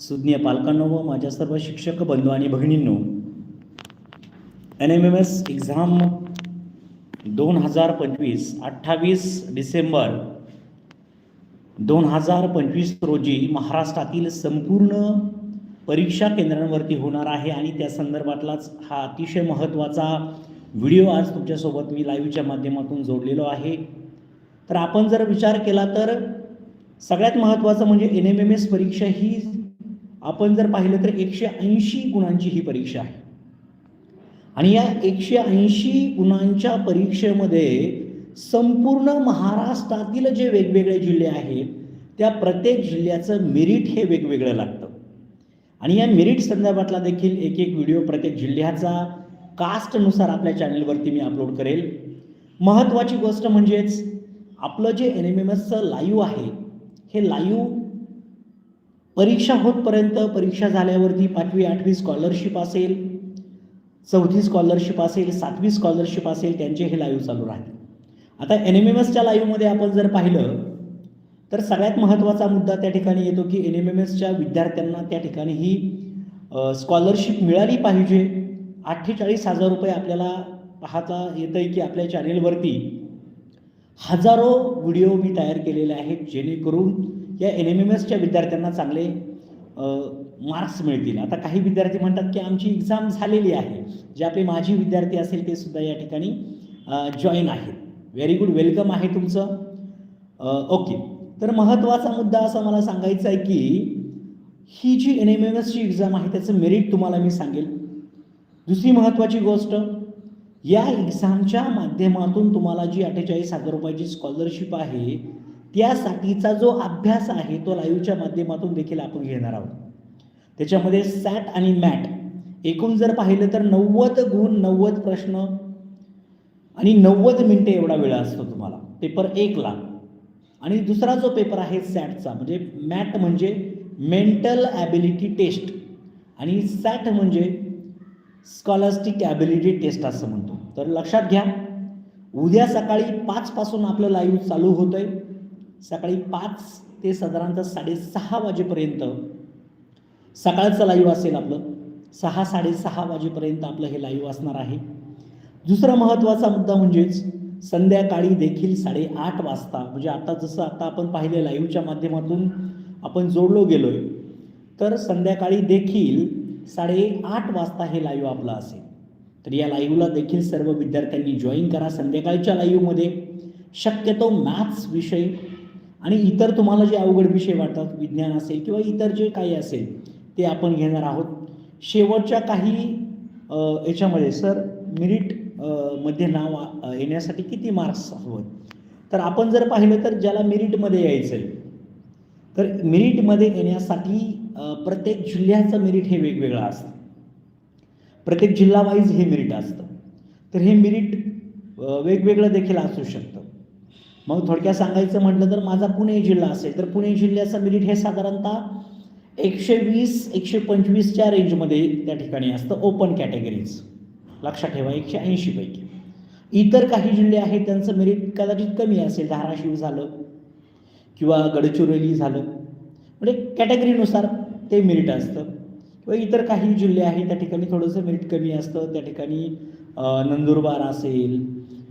सुज्ञ पालकांनो व माझ्या सर्व शिक्षक बंधू आणि भगिनींनो N M M S exam दोन हजार पंचवीस अठ्ठावीस डिसेंबर दोन हजार पंचवीस रोजी महाराष्ट्रातील संपूर्ण परीक्षा केंद्रांवरती होणार आहे आणि त्या संदर्भातलाच हा अतिशय महत्त्वाचा व्हिडिओ आज तुमच्यासोबत मी लाईव्हच्या माध्यमातून जोडलेलो आहे. तर आपण जर विचार केला तर सगळ्यात महत्त्वाचं म्हणजे एन एम एम एस परीक्षा ही आपण जर पाहिलं तर एकशे ऐंशी गुणांची ही परीक्षा आहे. आणि या एकशे ऐंशी गुणांच्या परीक्षेमध्ये संपूर्ण महाराष्ट्रातील जे वेगवेगळे जिल्हे आहेत त्या प्रत्येक जिल्ह्याचं मेरिट हे वेगवेगळं लागतं. आणि या मेरिट संदर्भातला देखील एक एक व्हिडिओ प्रत्येक जिल्ह्याचा कास्टनुसार आपल्या चॅनलवरती मी अपलोड करेल. महत्त्वाची गोष्ट म्हणजेच आपलं जे एन एम एम एसचं लाईव्ह आहे हे लाईव्ह परीक्षा होतपर्यंत परीक्षा झाल्यावरती पाचवी आठवी स्कॉलरशिप असेल चौथी स्कॉलरशिप असेल सातवी स्कॉलरशिप असेल त्यांचे हे लाईव्ह चालू राहतील. आता एन एम एम एसच्या लाईव्हमध्ये आपण जर पाहिलं तर सगळ्यात महत्त्वाचा मुद्दा त्या ठिकाणी येतो की एन एम एम एसच्या विद्यार्थ्यांना त्या ठिकाणी ही स्कॉलरशिप मिळाली पाहिजे. अठ्ठेचाळीस हजार रुपये आपल्याला पाहता येतं आहे की आपल्या चॅनेलवरती हजारो व्हिडिओ मी तयार केलेले आहेत जेणेकरून या एन एम एम एसच्या विद्यार्थ्यांना चांगले मार्क्स मिळतील. आता काही विद्यार्थी म्हणतात की आमची एक्झाम झालेली आहे. जे आपले माजी विद्यार्थी असेल ते सुद्धा या ठिकाणी जॉईन आहेत. व्हेरी गुड वेलकम आहे तुमचं. ओके तर महत्त्वाचा मुद्दा असा मला सांगायचा आहे की ही जी एन एम एम एसची एक्झाम आहे त्याचं मेरिट तुम्हाला मी सांगेल. दुसरी महत्त्वाची गोष्ट या एक्झामच्या माध्यमातून तुम्हाला जी अठ्ठेचाळीस हजार रुपयाची स्कॉलरशिप आहे त्यासाठीचा जो अभ्यास आहे तो लाईव्हच्या माध्यमातून देखील आपण घेणार आहोत. त्याच्यामध्ये सॅट आणि मॅट. एकूण जर पाहिलं तर नव्वद गुण नव्वद प्रश्न आणि नव्वद मिनटे एवढा वेळ असतो तुम्हाला. पेपर एकला. आणि दुसरा जो पेपर आहे सॅटचा म्हणजे मॅट म्हणजे मेंटल ॲबिलिटी टेस्ट. आणि सॅट म्हणजे स्कॉलस्टिक ॲबिलिटी टेस्ट असं म्हणतो. तर लक्षात घ्या. उद्या सकाळी पाचपासून आपलं लाईव्ह चालू होतं आहे सकाळी पाच ते साधारणतः साडेसहा वाजेपर्यंत. सकाळचं लाईव्ह असेल आपलं. सहा साडेसहा वाजेपर्यंत आपलं हे लाईव्ह असणार आहे. दुसरा महत्त्वाचा मुद्दा म्हणजेच संध्याकाळी देखील साडेआठ वाजता म्हणजे आता जसं आता आपण पाहिले लाईव्हच्या माध्यमातून आपण जोडलो गेलो आहे तर संध्याकाळी देखील साडेआठ वाजता हे लाईव्ह आपलं असेल. तर या लाईव्हला देखील सर्व विद्यार्थ्यांनी जॉईन करा संध्याकाळच्या लाईव्हमध्ये शक्यतो मॅथ्स विषय आणि इतर तुम्हाला जे अवघड विषय वाटतात विज्ञान असेल किंवा इतर जे काही असेल ते आपण घेणार आहोत. शेवटच्या काही याच्यामध्ये सर मिरिटमध्ये नाव येण्यासाठी किती मार्क्स हवं तर आपण जर पाहिलं तर ज्याला मिरिटमध्ये यायचं आहे तर मिरिटमध्ये येण्यासाठी प्रत्येक जिल्ह्याचं मिरिट हे वेगवेगळं असतं. प्रत्येक जिल्हावाईज हे मिरिट असतं. तर हे मिरिट वेगवेगळं देखील असू शकतं. मग थोडक्यात सांगायचं म्हटलं तर माझा पुणे जिल्हा असेल तर पुणे जिल्ह्याचं मिरिट हे साधारणतः एकशे वीस एकशे पंचवीसच्या रेंजमध्ये त्या ठिकाणी असतं ओपन कॅटेगरीज लक्षात ठेवा एकशे ऐंशीपैकी इतर काही जिल्हे आहेत त्यांचं मेरिट कदाचित कमी असेल धाराशिव झालं किंवा गडचिरोली झालं. म्हणजे कॅटेगरीनुसार ते मेरिट असतं. किंवा इतर काही जिल्हे आहेत त्या ठिकाणी थोडंसं मेरिट कमी असतं. त्या ठिकाणी नंदुरबार असेल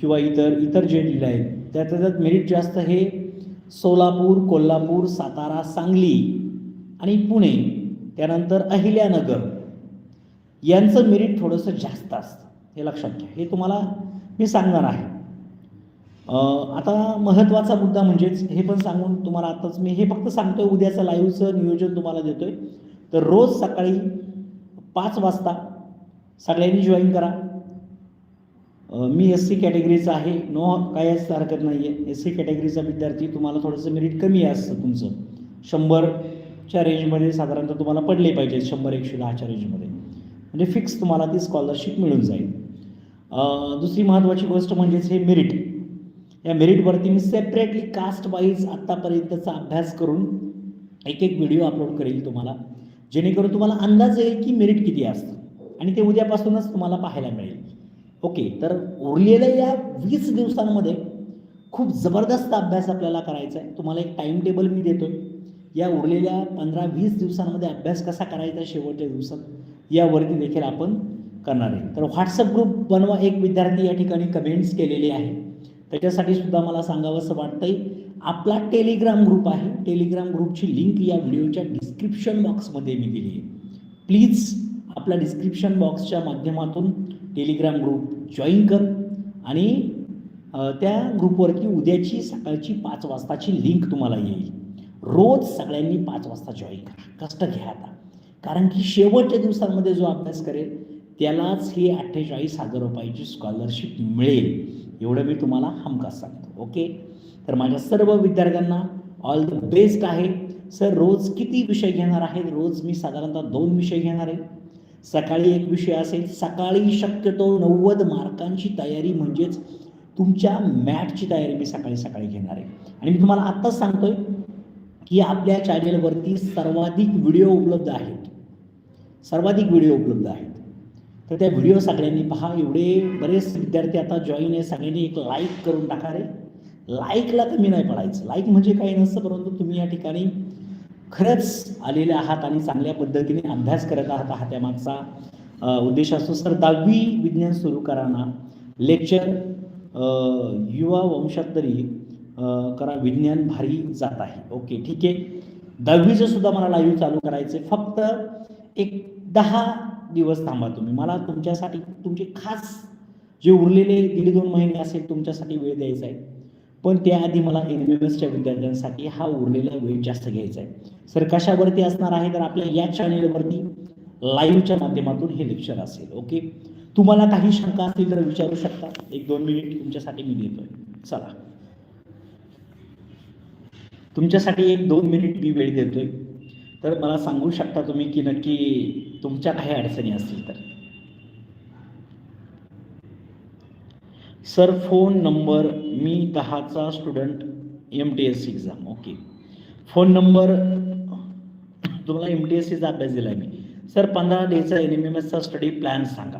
किंवा इतर इतर जे जिल्हे आहेत त्या त्याच्यात मेरिट जास्त हे सोलापूर कोल्हापूर सातारा सांगली आणि पुणे त्यानंतर अहिल्यानगर. यांचं मेरिट थोडंसं जास्त असतं हे लक्षात घ्या हे तुम्हाला मी सांगणार आहे. आता महत्त्वाचा मुद्दा म्हणजेच हे पण सांगून तुम्हाला आताच मी हे फक्त सांगतोय उद्याचं लाईव्हचं नियोजन तुम्हाला देतोय. तर रोज सकाळी पाच वाजता सगळ्यांनी जॉईन करा. मी एस सी कॅटेगरीचा आहे. नो कायच हरकत नाही आहे एस सी कॅटेगरीचा विद्यार्थी तुम्हाला थोडंसं मेरिट कमी असतं तुमचं. शंभरच्या रेंजमध्ये साधारणतः तुम्हाला पडले पाहिजे शंभर एकशे दहाच्या रेंजमध्ये म्हणजे फिक्स तुम्हाला ती स्कॉलरशिप मिळून जाईल. दुसरी महत्त्वाची गोष्ट म्हणजेच हे मेरिट या मेरिटवरती मी सेपरेटली कास्ट वाईज आत्तापर्यंतचा अभ्यास करून एक एक व्हिडिओ अपलोड करेल तुम्हाला. जेणेकरून तुम्हाला अंदाज येईल की मेरिट किती असतं. आणि ते उद्यापासूनच तुम्हाला पाहायला मिळेल. ओके तर उरलेल्या या वीस दिवसांमध्ये खूप जबरदस्त अभ्यास आपल्याला करायचा आहे. तुम्हाला एक टाईम टेबल मी देतो आहे या उरलेल्या पंधरा वीस दिवसांमध्ये अभ्यास कसा करायचा शेवटच्या दिवसात यावरती देखील आपण करणार आहे. तर व्हॉट्सअप ग्रुप बनवा. एक विद्यार्थी या ठिकाणी कमेंट्स केलेले आहे. त्याच्यासाठी सुद्धा मला सांगावंसं वाटतंय आपला टेलिग्राम ग्रुप आहे. टेलिग्राम ग्रुपची लिंक या व्हिडिओच्या डिस्क्रिप्शन बॉक्समध्ये मी दिली आहे. प्लीज आपल्या डिस्क्रिप्शन बॉक्सच्या माध्यमातून टेलिग्राम ग्रुप जॉईन कर आणि त्या ग्रुपवरती उद्याची सकाळची पाच वाजताची लिंक तुम्हाला येईल. रोज सगळ्यांनी पाच वाजता जॉईन करा. कष्ट घ्या आता. कारण की शेवटच्या दिवसांमध्ये जो अभ्यास करेल त्यालाच ही अठ्ठेचाळीस हजार रुपयाची स्कॉलरशिप मिळेल. एवढं मी तुम्हाला हमखास सांगतो. ओके तर माझ्या सर्व विद्यार्थ्यांना ऑल द बेस्ट आहे. सर रोज किती विषय घेणार आहेत? रोज मी साधारणतः दोन विषय घेणार आहे. सकाळी एक विषय असेल सकाळी शक्यतो नव्वद मार्कांची तयारी म्हणजेच तुमच्या मॅटची तयारी मी सकाळी सकाळी घेणार आहे. आणि मी तुम्हाला आत्ताच सांगतोय की आपल्या चॅनेलवरती सर्वाधिक व्हिडिओ उपलब्ध आहेत. सर्वाधिक व्हिडिओ उपलब्ध आहेत. तर त्या व्हिडिओ सगळ्यांनी पहा. एवढे बरेच विद्यार्थी आता जॉईन आहे. सगळ्यांनी एक लाईक करून टाका रे. लाईकला कमी नाही पडायचं लाईक म्हणजे काही नसतं परंतु तुम्ही या ठिकाणी खरंच आलेले आहात आणि चांगल्या पद्धतीने अभ्यास करत आहात हा त्यामागचा उद्देश असतो सर दहावी विज्ञान सुरू कराना लेक्चर युवा वंशात तरी करा विज्ञान भारी जात आहे. ओके ठीक आहे. दहावीचं सुद्धा मला लाईव्ह चालू करायचं आहे फक्त एक दहा दिवस थांबा तुम्ही. मला तुमच्यासाठी तुमचे खास जे उरलेले दीड दोन महिने असेल तुमच्यासाठी वेळ द्यायचा आहे. पण त्याआधी मला एन बी एसच्या विद्यार्थ्यांसाठी हा उरलेला वेळ जास्त घ्यायचा आहे. सर कशावरती असणार आहे? तर आपल्या या चॅनेलवरती लाईव्हच्या माध्यमातून हे लेक्चर असेल ओके? तुम्हाला काही शंका असतील तर विचारू शकता. एक दोन मिनिट तुमच्यासाठी मी देतोय. चला. तुमच्यासाठी एक दोन मिनिट मी वेळ देतोय. तर मला सांगू शकता तुम्ही की नक्की तुमच्या काही अडचणी असतील तर. सर फोन नंबर मी दहाचा student M T S exam okay phone number तुम्हाला एम टी एस सीचा अभ्यास दिला आहे मी. सर पंधरा डेचा एन एम एम एसचा स्टडी प्लॅन सांगा.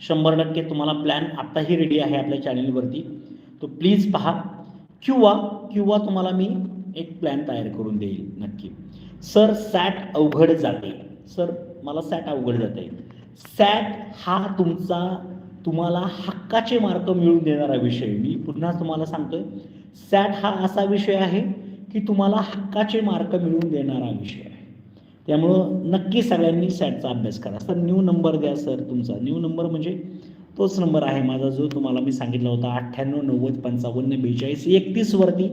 शंभर टक्के तुम्हाला प्लॅन आत्ताही रेडी आहे आपल्या चॅनेलवरती तो प्लीज पहा. किंवा किंवा तुम्हाला मी एक प्लॅन तयार करून देईल नक्की. सर सॅट अवघड जाते. सर मला सॅट अवघड जाते. सॅट हा तुमचा तुम्हाला हक्काचे मार्क मिळवून देणारा विषय. मी पुन्हा तुम्हाला सांगतोय सॅट हा असा विषय आहे की तुम्हाला हक्काचे मार्क मिळवून देणारा विषय आहे. त्यामुळं नक्की सगळ्यांनी सॅटचा अभ्यास करा. सर न्यू नंबर द्या सर तुमचा. न्यू नंबर म्हणजे तोच नंबर आहे माझा जो तुम्हाला मी सांगितला होता अठ्ठ्याण्णव नव्वद पंचावन्न बेचाळीस एकतीसवरती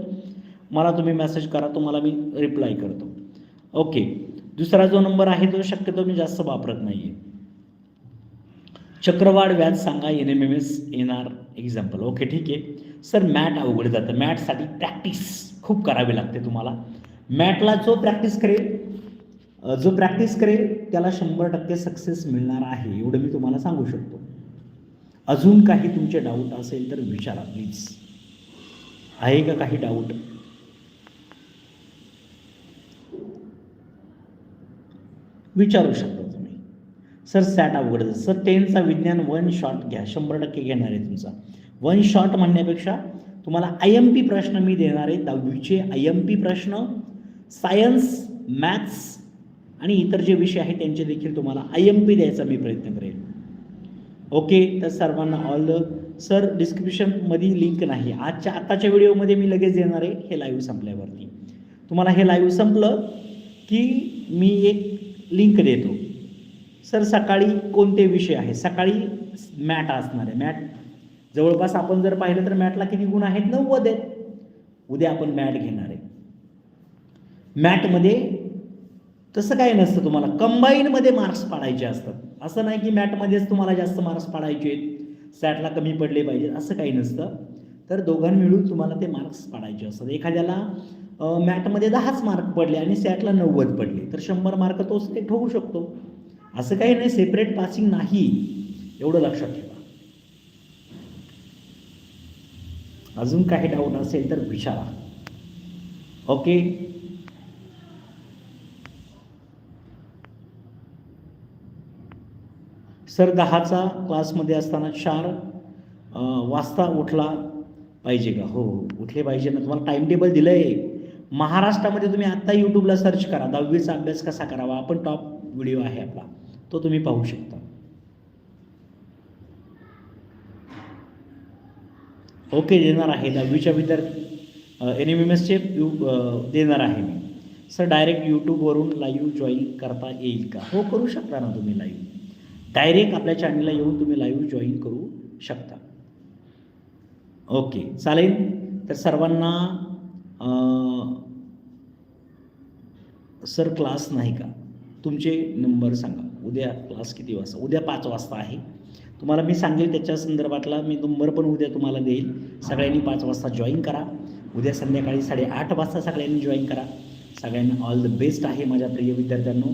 मला तुम्ही मेसेज करा तुम्हाला मी रिप्लाय करतो. ओके दुसरा जो नंबर आहे तो शक्यतो मी जास्त वापरत नाही आहे चक्रवाढ व्याज सांगा एन एम एम एस येणार एक्झाम्पल ओके ठीक आहे. सर मॅट अवघड जातं. मॅटसाठी प्रॅक्टिस खूप करावी लागते तुम्हाला. मॅटला जो प्रॅक्टिस करेल जो प्रॅक्टिस करेल त्याला शंभर टक्के सक्सेस मिळणार आहे एवढं मी तुम्हाला सांगू शकतो. अजून काही तुमचे डाऊट असेल तर विचारा प्लीज आहे का काही डाऊट विचारू शकता. सर सॅट अवघड आहे. सर टेनचा विज्ञान वन शॉट घ्या. शंभर टक्के घेणार आहे तुमचा. वन शॉट म्हणण्यापेक्षा तुम्हाला आय एम पी प्रश्न मी देणार आहे. दहावीचे आय एम पी प्रश्न सायन्स मॅथ्स आणि इतर जे विषय आहेत त्यांचे देखील तुम्हाला आय एम पी द्यायचा मी प्रयत्न करेन. ओके तर सर्वांना ऑल द सर डिस्क्रिप्शनमध्ये लिंक नाही. आजच्या आत्ताच्या व्हिडिओमध्ये मी लगेच देणार आहे. हे लाईव्ह संपल्यावरती. तुम्हाला हे लाईव्ह संपलं की मी एक लिंक देतो. सर सकाळी कोणते विषय आहे सकाळी मॅट असणार आहे. मॅट जवळपास आपण जर पाहिलं तर मॅटला किती गुण आहेत? नव्वद आहेत. उद्या आपण मॅट घेणार आहे. मॅटमध्ये तसं काही नसतं तुम्हाला. कंबाईनमध्ये मार्क्स पाडायचे असतात. असं नाही की मॅटमध्येच तुम्हाला जास्त मार्क्स पाडायचे आहेत. सॅटला कमी पडले पाहिजेत असं काही नसतं. तर दोघां मिळून तुम्हाला ते मार्क्स पाडायचे असतात. एखाद्याला मॅटमध्ये दहाच मार्क पडले आणि सॅटला नव्वद पडले. तर शंभर मार्क तोच ते होऊ शकतो. असं काही नाही सेपरेट पासिंग नाही. एवढं लक्षात ठेवा. अजून काही डाऊट असेल तर विचारा. ओके सर दहाचा क्लासमध्ये असताना चार वाजता उठला पाहिजे का? हो हो उठले पाहिजे ना. तुम्हाला टाइम टेबल दिलं आहे महाराष्ट्रामध्ये तुम्ही आत्ता यूट्यूबला सर्च करा. दहावीचा अभ्यास कसा करावा? आपण टॉप व्हिडिओ आहे आपला. तो तुम्ही पाहू शकता. ओके देणार आहे. दहावीच्या विद्यार्थी एन एम एम एसचे यू देणार आहे मी. सर डायरेक्ट यूट्यूबवरून लाईव्ह जॉईन करता येईल का? हो करू शकता ना तुम्ही लाईव्ह डायरेक्ट आपल्या चॅनलला येऊन तुम्ही लाईव्ह जॉईन करू शकता. ओके चालेल? तर सर्वांना सर क्लास नाही का? तुमचे नंबर सांगा. उद्या क्लास किती वाजता? उद्या पाच वाजता आहे. तुम्हाला मी सांगेल त्याच्या संदर्भातला मी नंबर पण उद्या तुम्हाला देईल. सगळ्यांनी पाच वाजता जॉईन करा. उद्या संध्याकाळी साडेआठ वाजता सगळ्यांनी जॉईन करा. सगळ्यांना ऑल द बेस्ट आहे माझ्या प्रिय विद्यार्थ्यांनो.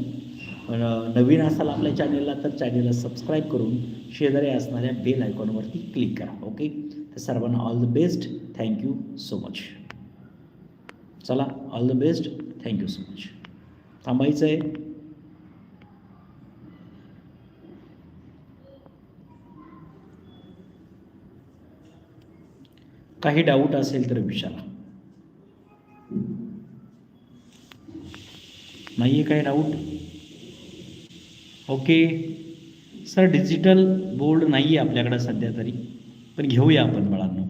नवीन असाल आपल्या चॅनेलला तर चॅनेलला सबस्क्राईब करून शेजारी असणाऱ्या बेल आयकॉनवरती क्लिक करा ओके तर सर्वांना all the best thank you so much चला all the best thank you so much थांबायचं आहे काही डाऊट असेल तर विचारा. नाही आहे काही doubt okay sir digital board नाही आहे आपल्याकडं सध्या तरी. पण घेऊया आपण बाळांनो.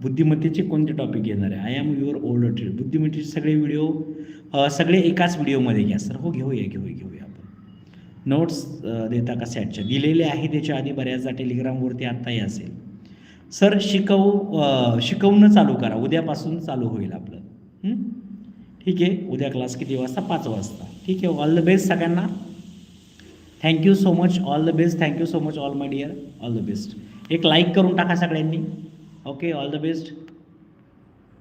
बुद्धिमत्तेचे कोणते टॉपिक घेणार आहे? I am your old trade बुद्धिमत्तेचे सगळे व्हिडिओ सगळे एकाच व्हिडिओमध्ये घ्या सर हो घेऊया घेऊया घेऊया आपण. नोट्स देता का सॅटच्या दिलेले आहे त्याच्या आधी बऱ्याचदा टेलिग्रामवरती आत्ताही असेल. सर शिकवू शिकवणं चालू करा. उद्यापासून चालू होईल आपलं. ठीक आहे. उद्या क्लास किती वाजता? पाच वाजता. ठीक आहे. ऑल द बेस्ट सगळ्यांना. Thank you so much all the best thank you so much all my dear all the best एक लाईक करून टाका सगळ्यांनी. Okay all the best